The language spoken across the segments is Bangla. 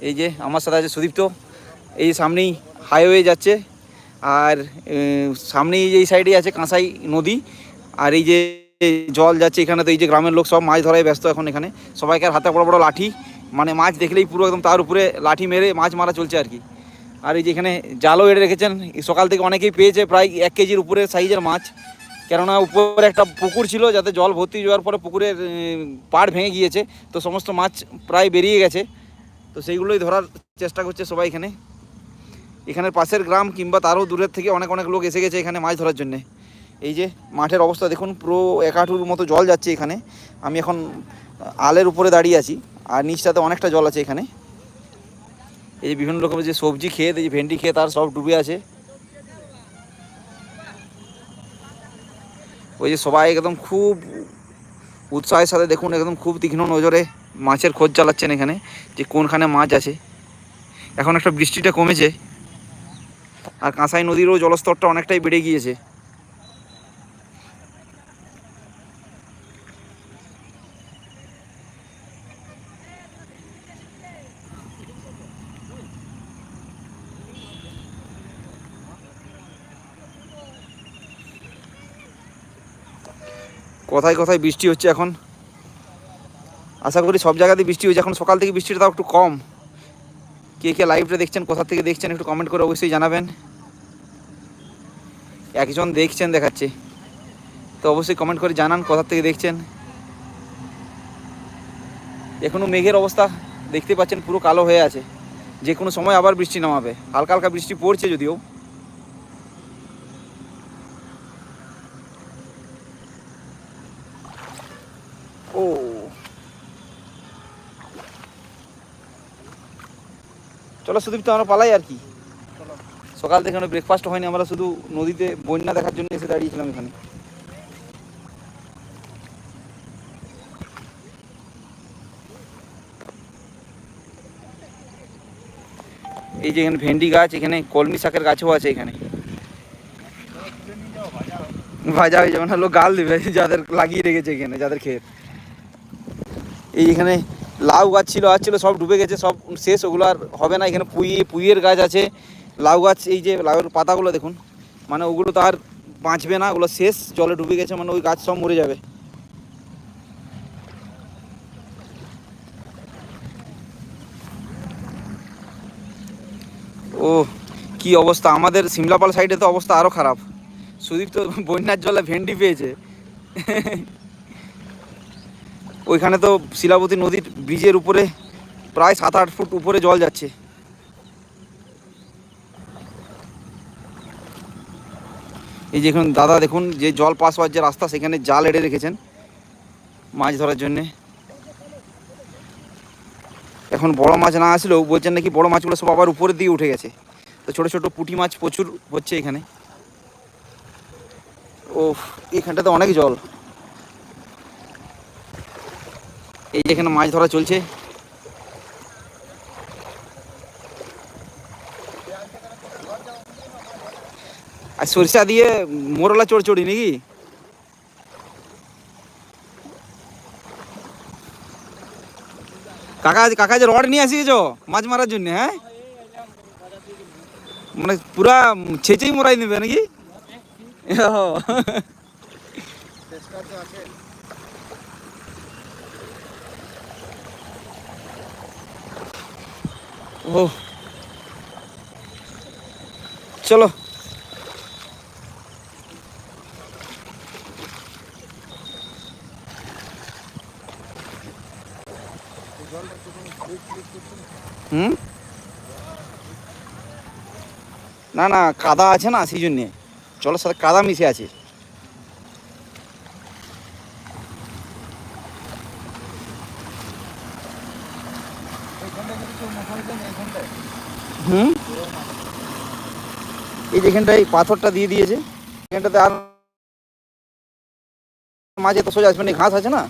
এই যে আমার সাথে আছে সুদীপ্ত। এই সামনেই হাইওয়ে যাচ্ছে। আর সামনেই যে এই সাইডেই আছে কাঁসাই নদী। আর এই যে জল যাচ্ছে এখানে, তো এই যে গ্রামের লোক সব মাছ ধরায় ব্যস্ত এখন এখানে। সবাইকে আর হাতে বড় বড় লাঠি। মানে মাছ দেখলেই পুরো একদম তার উপরে লাঠি মেরে মাছ মারা চলছে আর কি। আর এই যে এখানে জালও এড়ে রেখেছেন। সকাল থেকে অনেকেই পেয়েছে প্রায় এক কেজির উপরে সাইজের মাছ। কেননা উপরে একটা পুকুর ছিল, যাতে জল ভর্তি যাওয়ার পরে পুকুরের পাড় ভেঙে গিয়েছে। তো সমস্ত মাছ প্রায় বেরিয়ে গেছে। তো সেইগুলোই ধরার চেষ্টা করছে সবাই এখানে। এখানের পাশের গ্রাম কিংবা তারও দূরের থেকে অনেক অনেক লোক এসে গেছে এখানে মাছ ধরার জন্যে। এই যে মাঠের অবস্থা দেখুন, পুরো এক হাঁটুর মতো জল যাচ্ছে এখানে। আমি এখন আলের উপরে দাঁড়িয়ে আছি, আর নিচটাতে অনেকটা জল আছে এখানে। এই যে বিভিন্ন রকমের যে সবজি ক্ষেত এই যে ভেন্ডি ক্ষেত আর সব ডুবে আছে। ওই যে সবাই একদম খুব উৎসাহের সাথে দেখুন, একদম খুব তীক্ষ্ণ নজরে মাছের খোঁজ চালাচ্ছেন এখানে যে কোনখানে মাছ আছে। এখন একটা বৃষ্টিটা কমেছে। আর কাঁসাই নদীরও জলস্তরটা অনেকটাই বেড়ে গিয়েছে। কোথায় কোথায় বৃষ্টি হচ্ছে এখন। আশা করি সব জায়গাতে বৃষ্টি হচ্ছে এখন সকাল থেকে বৃষ্টিটা তাও একটু কম। কে কে লাইভটা দেখছেন, কোথা থেকে দেখছেন একটু কমেন্ট করে অবশ্যই জানাবেন। একজন দেখছেন, দেখাচ্ছে। তো অবশ্যই কমেন্ট করে জানান কোথা থেকে দেখছেন। এখনও মেঘের অবস্থা দেখতে পাচ্ছেন, পুরো কালো হয়ে আছে। যে কোনো সময় আবার বৃষ্টি নামাবে। হালকা হালকা বৃষ্টি পড়ছে যদিও। ও। চলো সুদীপ তো আমরা পালাই আর কি। সকাল থেকে ব্রেকফাস্ট হয়নি আমরা শুধু নদীতে বন্যা দেখার জন্য এসে দাঁড়িয়েছিলাম এখানে। এই যে এখানে ভেন্ডি গাছ এখানে কলমি শাকের গাছও আছে এখানে। ভাজা হয়ে যাবে না লোক গাল দেবে যাদের লাগিয়ে রেখেছে এখানে যাদের ক্ষেত। এই এখানে লাউ গাছ ছিল আর ছিল, সব ডুবে গেছে, সব শেষ, ওগুলো আর হবে না। এখানে পুঁই, পুঁইয়ের গাছ আছে। লাউ গাছ, এই যে লাউয়ের পাতাগুলো দেখুন মানে ওগুলো তো আর বাঁচবে না, ওগুলো শেষ, জলে ডুবে গেছে মানে ওই গাছ সব মরে যাবে। ও, কি অবস্থা? আমাদের সিমলাপাল সাইডে তো অবস্থা আরও খারাপ। সুদীপ তো বন্যার জলে ভেন্ডি পেয়েছে। ওইখানে তো শিলাবতী নদীর ব্রিজের উপরে প্রায় সাত, আট ফুট উপরে জল যাচ্ছে। এই যে এখন দাদা দেখুন, যে জল পাস হওয়ার যে রাস্তা, সেখানে জাল এড়ে রেখেছেন মাছ ধরার জন্যে। এখন বড় মাছ না আসলেও বলছেন নাকি বড় মাছগুলো সব আবার উপরের দিকে উঠে গেছে। তো ছোট ছোট পুঁটি মাছ প্রচুর হচ্ছে এখানে। ও এখানটাতে অনেক জল। এই যে এখানে মাছ ধরা চলছে। আর সরিষা দিয়ে মোরলা চড়চড়ি নাকি? কাকা কাকা যে রড নিয়ে আসিয়েছ মাছ মারার জন্য হ্যাঁ? মানে পুরা ছেচেই মরাই নেবে নাকি? ও। ও চলো। হুম? না না, কাদা আছে না, সেই জন্যে। জলের সাথে কাদা মিশে আছে। হুম? এই যেখানটায় পাথরটা দিয়ে দিয়েছে, এখানটাতে আর মাঝে তো সোজা আসবে ঘাস আছে না?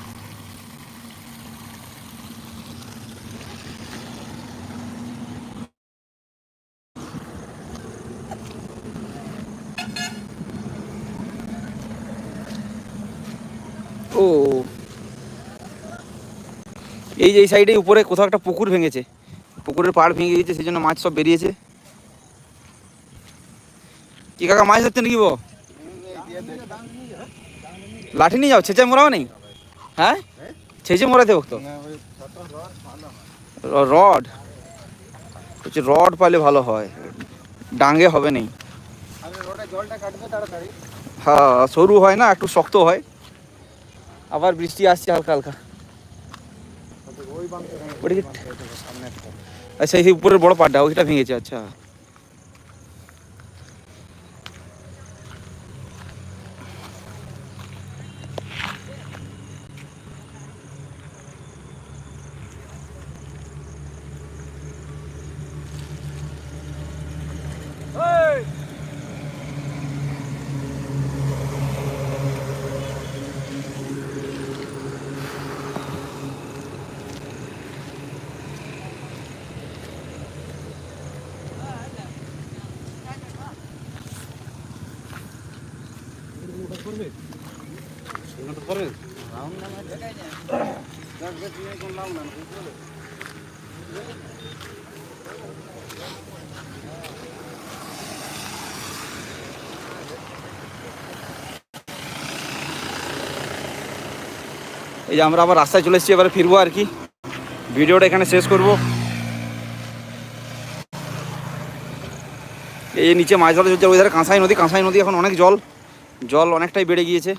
ও এই যে এই সাইডে উপরে কোথাও একটা পুকুর ভেঙেছে। পুকুরের পাড় ভেঙে গিয়েছে, সেই জন্য মাছ সব বেরিয়েছে। কি কাকা, মাছ ধরতে নাকি বো লাঠি নিয়ে যাও, ছেঁচে মোরাও নেই? হ্যাঁ? ছেঁচে মোরাতে তো রড। বলছি রড পালে ভালো হয়, ডাঙ্গে হবে নেই। হ্যাঁ সরু হয় না, একটু শক্ত হয়। আবার বৃষ্টি আসছে হালকা হালকা। আচ্ছা এই উপরের বড় পাটটা ওইটা ভেঙেছে আচ্ছা। এই যে আমরা আবার রাস্তায় চলে এসেছি, এবার ফিরবো আর কি। ভিডিওটা এখানে শেষ করব। এই নিচে মাছ ধরা চলছে, ওই ধারে কাঁসাই নদী কাঁসাই নদী এখন অনেক জল। জল অনেকটাই বেড়ে গিয়েছে।